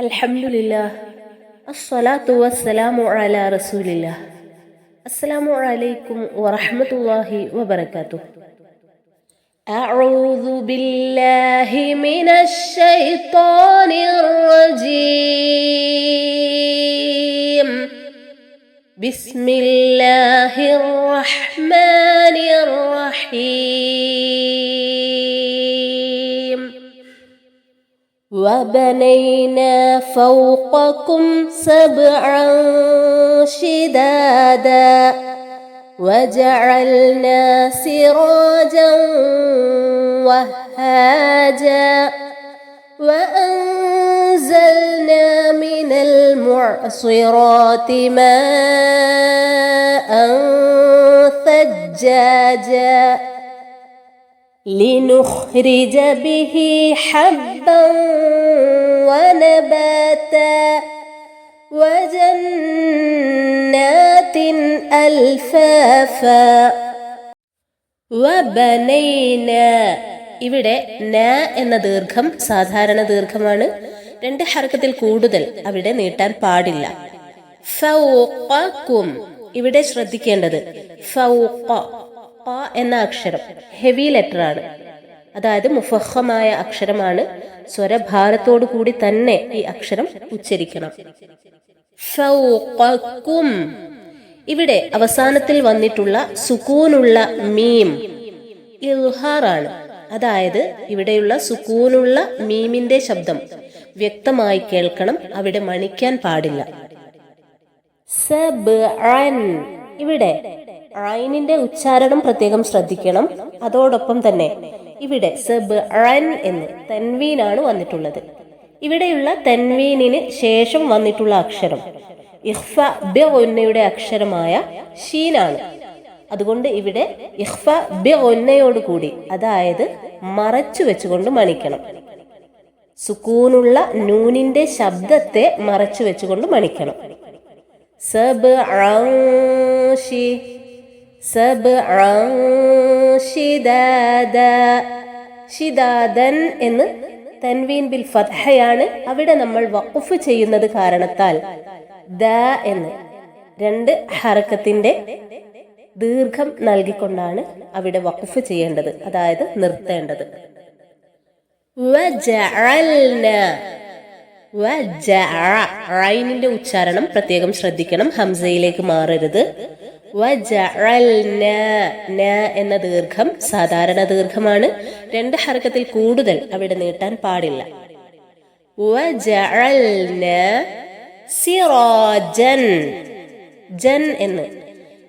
الحمد لله. الصلاة والسلام على رسول الله السلام عليكم ورحمة الله وبركاته. أعوذ بالله من الشيطان الرجيم. بسم الله الرحمن الرحيم. وبنينا فوقكم سبعا شدادا وجعلنا سراجا وهاجا وأنزلنا من المعصرات ماء ثجاجا لنخرج به حبا ونباتا وجنات ألفافا വബനൈന ഇവിടെ ന എന്ന ദീർഘം സാധാരണ ദീർഘമാണ് രണ്ട് ഹർക്കത്തിൽ കൂടുതൽ അവിടെ നീട്ടാൻ പാടില്ല ഫൗഖക്കും ഇവിടെ ശ്രദ്ധിക്കേണ്ടത് ഫൗഖ ഖ എന്ന അക്ഷരം. ഹെവി ലെറ്റർ ആണ്. അതായത് മുഫഹമായ അക്ഷരമാണ്. സ്വരഭാരത്തോടു കൂടി തന്നെ ഈ അക്ഷരം ഉച്ചരിക്കണം. ഇവിടെ അവസാനത്തിൽ വന്നിട്ടുള്ള സുക്കൂനുള്ള മീം ഇൽഹാറാണ് അതായത് ഇവിടെയുള്ള സുക്കൂനുള്ള മീമിന്റെ ശബ്ദം. വ്യക്തമായി കേൾക്കണം. അവിടെ മണിക്കാൻ പാടില്ല. ഇവിടെ ഐനിന്റെ ഉച്ചാരണം പ്രത്യേകം ശ്രദ്ധിക്കണം. അതോടൊപ്പം തന്നെ ഇവിടെ സബ് എന്ന് തെൻവീനാണ് വന്നിട്ടുള്ളത്. ഇവിടെയുള്ള തെൻവീനിന് ശേഷം വന്നിട്ടുള്ള അക്ഷരം ഇഹ്ഫ ബ ഒന്നയുടെ അക്ഷരമായ ഷീനാണ് അതുകൊണ്ട് ഇവിടെ ഇഹ്ഫ ബി ഒന്നയോട് കൂടി അതായത് മറച്ചു വെച്ചുകൊണ്ട് മണിക്കണം. സുക്കൂനുള്ള നൂനിന്റെ ശബ്ദത്തെ മറച്ചു വെച്ചുകൊണ്ട് മണിക്കണം. സബ് ഷി സബ് ഷിദാദൻ എന്ന് തൻവീൻ ബിൽ ഫത്ഹയാണ് അവിടെ നമ്മൾ വഖഫ് ചെയ്യുന്നത് കാരണത്താൽ. ദ എന്ന് രണ്ട് ഹറക്കത്തിന്റെ ദീർഘം നൽകിക്കൊണ്ടാണ് അവിടെ വഖഫ് ചെയ്യേണ്ടത് അതായത് നിർത്തേണ്ടത്. ഐനിന്റെ ഉച്ചാരണം പ്രത്യേകം ശ്രദ്ധിക്കണം ഹംസയിലേക്ക് മാറരുത്. എന്ന ദീർഘം സാധാരണ ദീർഘമാണ്. രണ്ട് ഹർക്കത്തിൽ കൂടുതൽ അവിടെ നീട്ടാൻ പാടില്ല. സിറോജൻ ജൻ എന്ന്.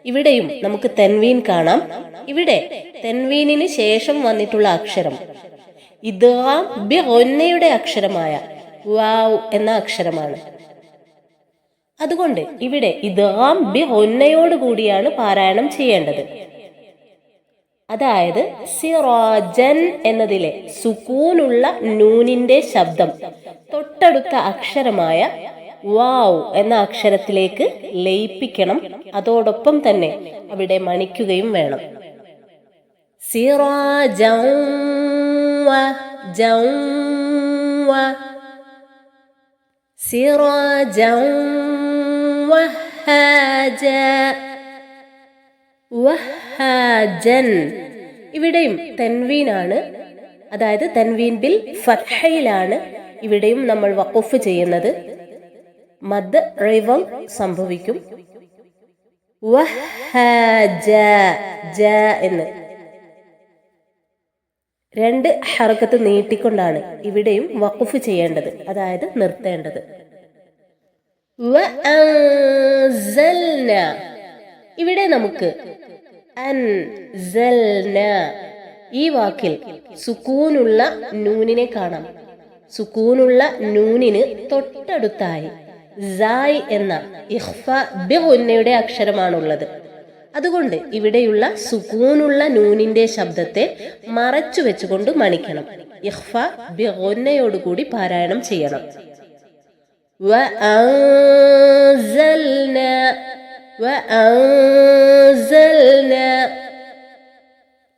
ഇവിടെയും നമുക്ക് തെൻവീൻ കാണാം. ഇവിടെ തെൻവീനിന് ശേഷം വന്നിട്ടുള്ള അക്ഷരം. ഇദ്ഗാം ബി ഒന്നയുടെ അക്ഷരമായ വാവ് എന്ന അക്ഷരമാണ്. അതുകൊണ്ട് ഇവിടെ ഇദാം ബി ഒന്നയോട് കൂടിയാണ് പാരായണം ചെയ്യേണ്ടത്. അതായത് സിറോജൻ എന്നതിലെ സുക്കൂനുള്ള നൂനിന്റെ ശബ്ദം തൊട്ടടുത്ത അക്ഷരമായ വാവ് എന്ന അക്ഷരത്തിലേക്ക് ലയിപ്പിക്കണം. അതോടൊപ്പം തന്നെ അവിടെ മണിക്കുകയും വേണം. സിറാജൗ സിറാജൗ വഹാജ. വഹാജൻ. ഇവിടെയും തൻവീനാണ്. അതായത് തൻവീൻ ബിൽ ഫത്ഹയിലാണ് ഇവിടെയും നമ്മൾ വഖഫ് ചെയ്യുന്നത്. മദ് റൈവം സംഭവിക്കും. എന്ന്. രണ്ട് ഹറക്കത്ത് നീട്ടിക്കൊണ്ടാണ് ഇവിടെയും വഖഫ് ചെയ്യേണ്ടത്. അതായത് നിർത്തേണ്ടത്. ഇവിടെ നമുക്ക്. ഈ വാക്കിൽ സുക്കൂനുള്ള നൂനിനെ കാണാം. സുക്കൂനുള്ള നൂനിന് തൊട്ടടുത്തായി സായ് എന്ന ഇഹ്ഫ ബി ഉന്നയുടെ അക്ഷരമാണുള്ളത്. അതുകൊണ്ട് ഇവിടെയുള്ള സുക്കൂനുള്ള നൂനിന്റെ ശബ്ദത്തെ മറച്ചു വെച്ചുകൊണ്ട് മണിക്കണം. ഇഹ്ഫ ബി കൂടി പാരായണം ചെയ്യണം. وأنزلنا وأنزلنا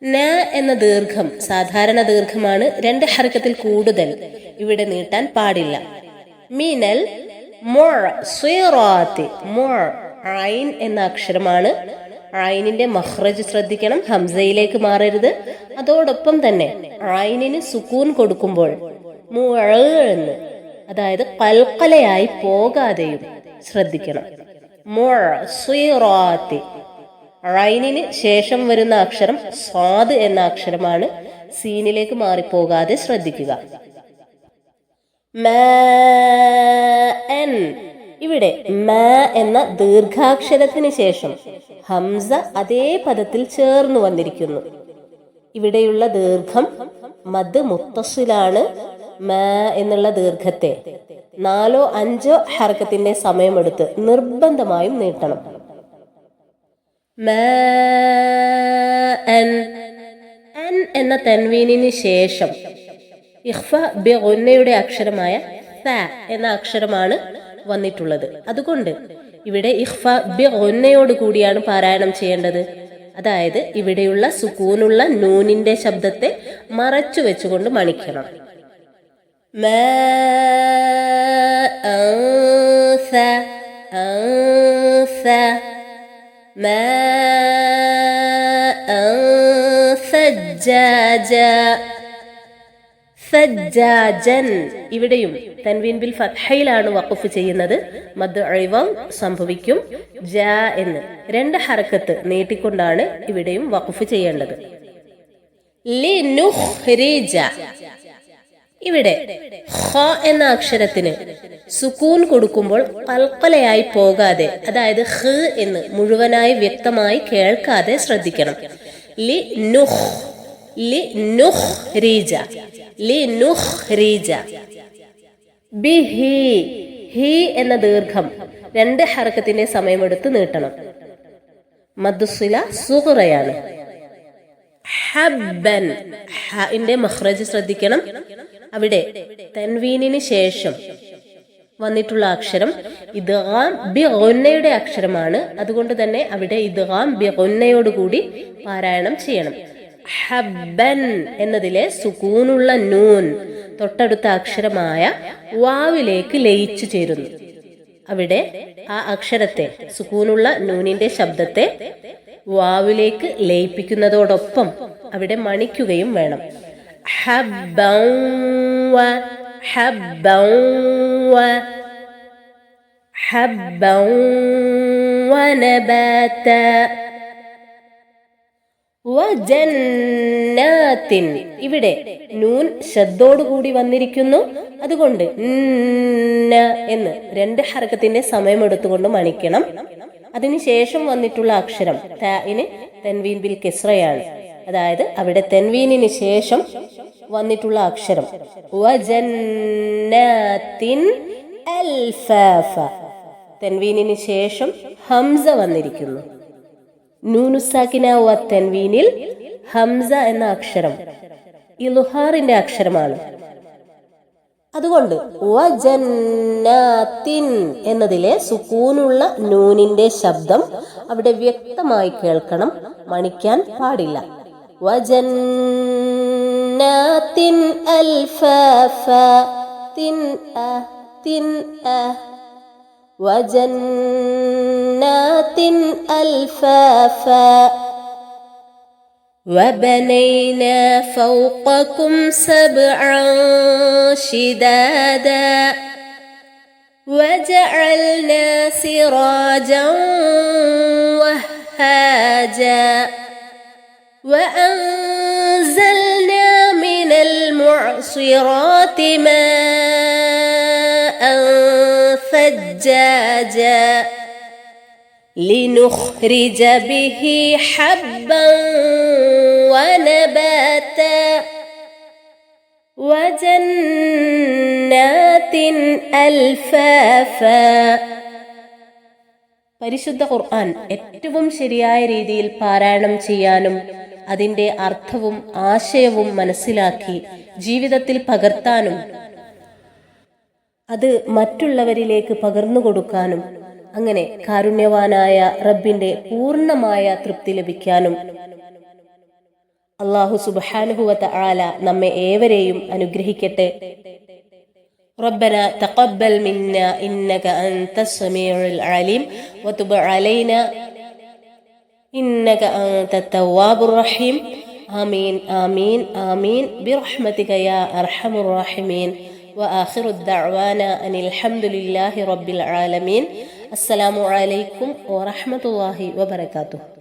ന എന്ന ദീർഘം സാധാരണ ദീർഘമാണ് രണ്ട് ഹർക്കത്തിൽ കൂടുതൽ ഇവിടെ നീട്ടാൻ പാടില്ല മിനൽ മുഅ്സിറാത്തി മുഅ് ഐൻ എന്ന അക്ഷരമാണ് ഐനിന്റെ മഹ്റജ് ശ്രദ്ധിക്കണം ഹംസയിലേക്ക് മാറരുത് അതോടൊപ്പം തന്നെ ഐനിന് സുക്കൂൻ കൊടുക്കുമ്പോൾ മുഅ് എന്ന് അതായത് കൽക്കലയായി പോകാതെയും ശ്രദ്ധിക്കണം. മുഅ്സിറാത്തി റൈനിന് ശേഷം വരുന്ന അക്ഷരം സ്വാദ് എന്ന അക്ഷരമാണ് സീനിലേക്ക് മാറിപ്പോകാതെ ശ്രദ്ധിക്കുക. ഇവിടെ മ എന്ന ദീർഘാക്ഷരത്തിന് ശേഷം ഹംസ അതേ പദത്തിൽ ചേർന്നു വന്നിരിക്കുന്നു. ഇവിടെയുള്ള ദീർഘം മദ് മുത്തസിലാണ് മ എന്നുള്ള ദീർഘത്തെ നാലോ അഞ്ചോ ഹർക്കത്തിന്റെ സമയമെടുത്ത് നിർബന്ധമായും നീട്ടണം. അൻ എന്ന തൻവീനിന് ശേഷം ഇഖ്ഫ ബിഗുന്നയുടെ അക്ഷരമായ സ എന്ന അക്ഷരമാണ് വന്നിട്ടുള്ളത്. അതുകൊണ്ട് ഇവിടെ ഇഖ്ഫ ബിഗുന്നയോട് കൂടിയാണ് പാരായണം ചെയ്യേണ്ടത്. അതായത് ഇവിടെയുള്ള സുക്കൂനുള്ള നൂനിന്റെ ശബ്ദത്തെ മറച്ചു വെച്ചുകൊണ്ട് മണിക്കണം. ما أنثى أنثى ما أنثجاجا സജ്ജാജൻ ഇവിടെയും തൻവീൻ ബിൽ ഫത്ഹയിലാണ് വഖഫ് ചെയ്യുന്നത് മദ് അഴിവം സംഭവിക്കും ജ എന്ന് രണ്ട് ഹറക്കത്ത് നീട്ടിക്കൊണ്ടാണ് ഇവിടെയും വഖഫ് ചെയ്യേണ്ടത് ലിനുഖ്രിജ ഇവിടെ ഹ എന്ന അക്ഷരത്തിന് സുക്കൂൻ കൊടുക്കുമ്പോൾ പൽക്കൊലയായി പോകാതെ അതായത് ഹ് എന്ന് മുഴുവനായി വ്യക്തമായി കേൾക്കാതെ ശ്രദ്ധിക്കണം. ലി നുഹ് ലി നുഹ് റീജ ലി നുഹ് റീജ ബി ഹി ഹി എന്ന ദീർഘം രണ്ട് ഹറക്കത്തിന്റെ സമയമെടുത്ത് നീട്ടണം. മദ്സുല സുഹറയാണ്. ഹബ്ബൻ ഹിന്റെ മഹ്റജ് ശ്രദ്ധിക്കണം. അവിടെ തൻവീനിന് ശേഷം വന്നിട്ടുള്ള അക്ഷരം ഇദ്ഗാം ബി ഒന്നയുടെ അക്ഷരമാണ്. അതുകൊണ്ട് തന്നെ അവിടെ ഇദ്ഗാം ബി ഗുന്നയോട് കൂടി പാരായണം ചെയ്യണം. ഹബ്ബൻ എന്നതിലെ സുകൂനുള്ള നൂൻ തൊട്ടടുത്ത അക്ഷരമായ വാവിലേക്ക് ലയിച്ചു ചേരുന്നു. അവിടെ ആ അക്ഷരത്തെ സുകൂനുള്ള നൂനിന്റെ ശബ്ദത്തെ വാവിലേക്ക് ലയിപ്പിക്കുന്നതോടൊപ്പം അവിടെ മണിക്കുകയും വേണം. ഹബ്ബൻ وحبا وحبا ونباتا. വജന്നാത്തിൻ ഇവിടെ നൂൻ ശബ്ദോടുകൂടി വന്നിരിക്കുന്നു. അതുകൊണ്ട് ന്ന എന്ന് രണ്ട് ഹർക്കത്തിന്റെ സമയം എടുത്തുകൊണ്ട് മണിക്കണം. അതിനുശേഷം വന്നിട്ടുള്ള അക്ഷരം തെൻവീൻ ബിൽ കിസ്രയാണ്. അതായത് അവിടെ തെൻവീനിന് ശേഷം വന്നിട്ടുള്ള അക്ഷരം. വജന്നാത്തിൻ അൽഫാഫ. തെൻവീനിന് ശേഷം ഹംസ വന്നിരിക്കുന്നു. നൂനുസാക്കിന വ തെൻവീനിൽ ഹംസ എന്ന അക്ഷരം. ഇലുഹാറിന്റെ അക്ഷരമാണ്. അതുകൊണ്ട് വജന്നാത്തിൻ എന്നതിലെ സുക്കൂനുള്ള നൂനിന്റെ ശബ്ദം അവിടെ വ്യക്തമായി കേൾക്കണം. മണിക്കാൻ പാടില്ല. വജന്നാത്തിൻ بنات ألفافا تنأة تنأة. وجنات ألفافا. وبنينا فوقكم سبعا شدادا. وجعلنا سراجا وهاجا. وأن المعصرات ماء ثجاجا لنخرج به حبا ونباتا وجنات ألفافا പരിശുദ്ധ ഖുർആൻ ഏറ്റവും ശരിയായ രീതിയിൽ പാരായണം ചെയ്യാനും അതിന്റെ അർത്ഥവും ആശയവും മനസ്സിലാക്കി ജീവിതത്തിൽ പകർത്താനും അത് മറ്റുള്ളവരിലേക്ക് പകർന്നു കൊടുക്കാനും അങ്ങനെ കാരുണ്യവാനായ റബ്ബിന്റെ പൂർണ്ണമായ തൃപ്തി ലഭിക്കാനും അള്ളാഹു സുബാനുഭവത്ത ആല നമ്മെ ഏവരെയും അനുഗ്രഹിക്കട്ടെ ربنا تقبل منا إنك أنت السميع العليم وتب علينا إنك أنت التواب الرحيم آمين آمين آمين. برحمتك يا أرحم الراحمين. وآخر الدعوانا أن الحمد لله رب العالمين. السلام عليكم ورحمة الله وبركاته.